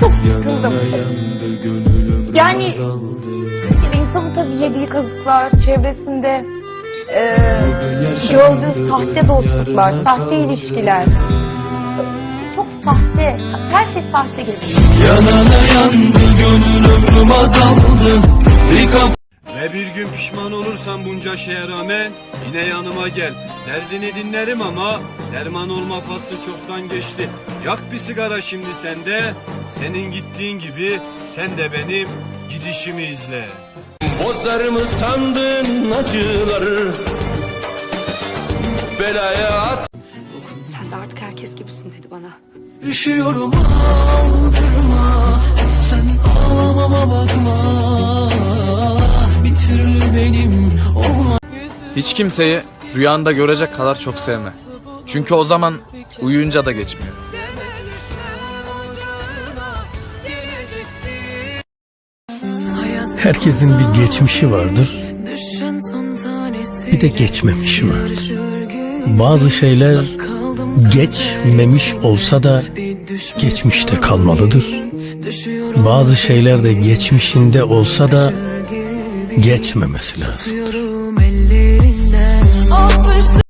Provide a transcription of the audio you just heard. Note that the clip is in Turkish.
çok sıkıldım. Yani insanın tabii yediği kazıklar, çevresinde e, gördüğü sahte dostluklar, sahte ilişkiler. Çok sahte, her şey sahte geliyor. Yanana yandı gönül ömrüm azaldı Ve bir gün pişman olursan bunca şeye rağmen yine yanıma gel. Derdini dinlerim ama derman olma faslı çoktan geçti. Yak bir sigara şimdi sende. Senin gittiğin gibi sen de benim gidişimi izle. Bozar mı sandın acıları Belaya at Sen de artık herkes gibisin dedi bana. Üşüyorum aldırma Sen ağlamama bakma türlü benim olma Hiç kimseyi rüyanda görecek kadar çok sevme. Çünkü o zaman uyuyunca da geçmiyor. Herkesin bir geçmişi vardır. Bir de geçmemişi vardır. Bazı şeyler geçmemiş olsa da geçmişte kalmalıdır. Bazı şeyler de geçmişinde olsa da geçmemesi lazım.